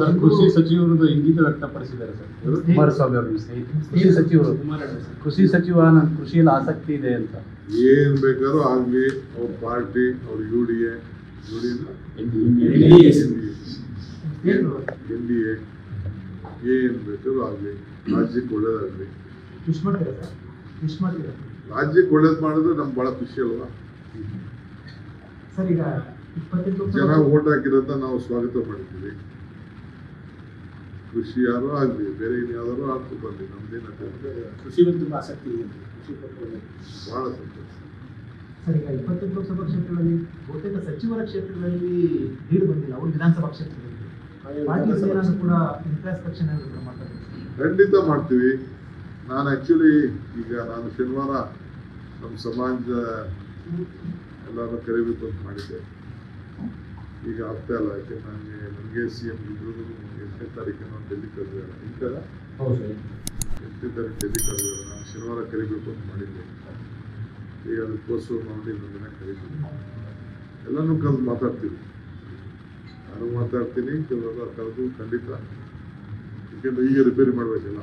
Sir ಕೃಷಿ ಸಚಿವರದ್ದು ಇಂಗಿತ ವ್ಯಕ್ತಪಡಿಸಿದ್ದಾರೆ sir. Kumaraswamy ಅವರು ಕೃಷಿ ಸಚಿವರು. ಕೃಷಿ ಸಚಿವ ನನ್ ಕೃಷಿಯಲ್ಲಿ ಆಸಕ್ತಿ ಇದೆ ಅಂತ. ಏನ್ ಬೇಕಾದ್ರೂ ಆಗ್ಲಿ ಅವ್ರ ಪಾರ್ಟಿ ಅವ್ರ U D A U D? N D A ಏನ್ ಬೇಕಾದ್ರೂ ಆಗ್ಲಿ ರಾಜ್ಯಕ್ಕೆ ಒಳ್ಳೇದಾಗ್ಲಿ. ರಾಜ್ಯಕ್ಕೆ ಒಳ್ಳೇದು ಮಾಡಿದ್ರೆ ನಮ್ಗೆ ಬಹಳ ಖುಷಿ ಅಲ್ವಾ? ಸರ್ ಈಗ ಇಪ್ಪತ್ತೆಂಟು ಜನ ಓಟ್ ಹಾಕಿರೋದನ್ನ ನಾವು ಸ್ವಾಗತ ಮಾಡಿದ್ದೀವಿ ಕೃಷಿ ಯಾರೋ ಆಗಲಿ ಬೇರೆ ಇನ್ಯಾವ್ದಾರು ಆಗ್ತು ಬರಲಿ ನಮ್ದೇನಂತ ಕೃಷಿ ಬಗ್ಗೆ ತುಂಬಾ ಆಸಕ್ತಿ ಇದೆ ಕೃಷಿ ಬಹಳ ಸಂತೋಷ. ಸರ್ ಈಗ ಇಪ್ಪತ್ತೆಂಟು ಲೋಕಸಭಾ ಕ್ಷೇತ್ರಗಳಲ್ಲಿ ಬಹುತೇಕ ಸಚಿವರ ಕ್ಷೇತ್ರಗಳಲ್ಲಿ ಲೀಡ್ ಬಂದಿಲ್ಲ ಅವರು ವಿಧಾನಸಭಾ ಕ್ಷೇತ್ರದಲ್ಲಿ. ಸೇನಾನು ಕೂಡ ಇನ್ಫ್ರಾಸ್ಟ್ರಕ್ಷನ್ ಏನಾದ್ರು ಮಾಡ್ತಾರೆ? ಖಂಡಿತ ಮಾಡ್ತೀವಿ. ನಾನು ಆ್ಯಕ್ಚುಲಿ ಈಗ ನಾನು ಶನಿವಾರ ನಮ್ಮ ಸಮಾಜ ಎಲ್ಲರೂ ಕರಿಬೇಕು ಅಂತ ಮಾಡಿದ್ದೆ. ಈಗ ಆಗ್ತಾ ಇಲ್ಲ ಯಾಕೆ ನನಗೆ ನನಗೆ ಸಿ ಎಂ ಇಬ್ಬರು ಎಂಟನೇ ತಾರೀಕಿನ ಡೆಲ್ಲಿ ಕರೆದಿದ್ದಾರೆ. ಥರ ಹೌದು ಸರ್. ಎಂಟನೇ ತಾರೀಕು ಡೆಲ್ಲಿ ಕರೆದಿದ್ದಾರೆ. ನಾನು ಶನಿವಾರ ಕರಿಬೇಕು ಅಂತ ಮಾಡಿದ್ದೆ. ಈಗ ಅದಕ್ಕೋಸ್ಕರ ಮಾಡಿ ನನ್ನ ಕರಿತೀನಿ. ಎಲ್ಲನೂ ಕಲ್ತು ಮಾತಾಡ್ತೀವಿ. ನಾನು ಮಾತಾಡ್ತೀನಿ ಕೆಲವೆಲ್ಲ ಕರೆದು ಖಂಡಿತ. ಯಾಕೆಂದ್ರೆ ಈಗ ರಿಪೇರಿ ಮಾಡಬೇಕಲ್ಲ